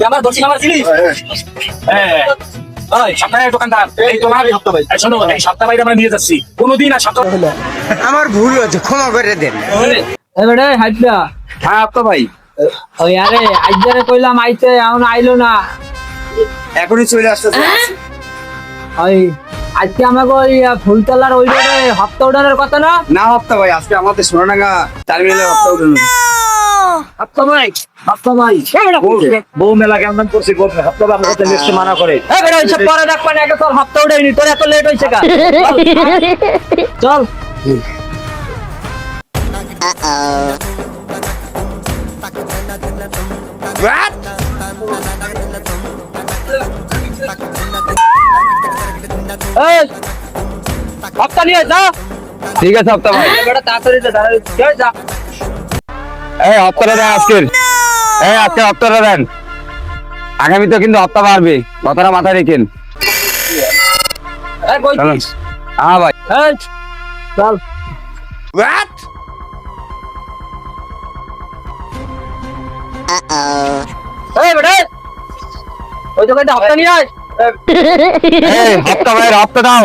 আমার আমার হ্যাঁ আর সপ্তাহ আমার ভুল হয়েছে ক্ষমা করে দেন। এবারে হাইটটা। হ্যাঁ আপনার ভাই। ওই আরে আইজারে কইলাম আইতে এখন আইলো না। এখনই চলে আসতেছে। ওই আজকে আমাকে ওই আহ, ফুলতলার ওই রোডে হপ্তা অর্ডারের কথা না? না হপ্তা ভাই আজকে আমাদের সোনাডাঙ্গা টার্মিনালে হপ্তা উঠে আপনার ভাই আপনার ভাই বউ মেলা কেমন করছে আপনার বাবা কথা নিশ্চয় মানা করে। এবারে ওই সব পরে রাখবা না চল হপ্তা উঠাইনি তোর এত লেট হয়েছে চল। হপ্তা নিয়ে যা। ঠিক আছে হপ্তা ভাই তাড়াতাড়ি যা। এই হপ্তাটা দেন আজকের। এই আজকে হপ্তাটা দেন। আগামীতে কিন্তু হপ্তা বাড়বে। কথাটা মাথায় রেখেন? হ্যাঁ ভাই। চল। এই বেটা ওই দোকানটা হপ্তা নিয়ে আয়। এই হপ্তা ভাইয়ের হপ্তা দাও।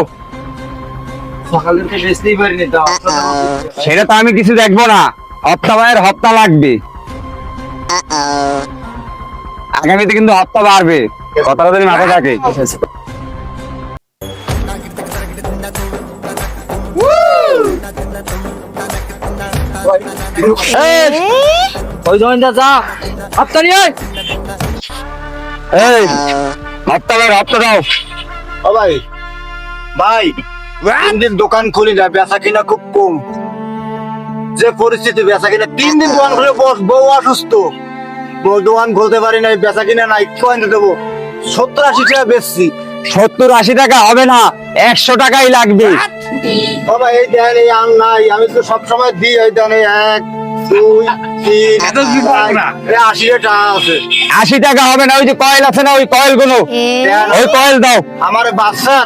সকাল থেকে বেচতেই পারিনি তো। সেটা তো আমি কিছু দেখব না। হপ্তা ভাইয়ের হপ্তা লাগবে। আগামীতে কিন্তু হপ্তা বাড়বে। কথাটা যদি মাথায় থাকে। ওই যা। হপ্তা নিয়ে এই হপ্তা ভাইয়ের হপ্তা দাও। ও ভাই ভাই দোকান খুলি না বেচা কিনা খুব কম। যে পরিস্থিতি বেচা কিনা তিন দিন দোকান খুলে বস বউ অসুস্থ। বউ দোকান খুলতে পারি নাই বেচা কিনা নাই কয়েন দেবো? সত্তর আশি টাকা বেচছি। সত্তর আশি টাকা হবে না একশো টাকাই লাগবে। ভাই এই দেন এই আম নাই আমি তো সবসময় দিই এই দেন এক দুই তিন এত দিতে পারব না। এই আশি টাকা আছে। আশি টাকা হবে না ওই যে কয়েল আছে না ওই কয়েলগুলো ওই কয়েল দাও। আমার বাচ্চার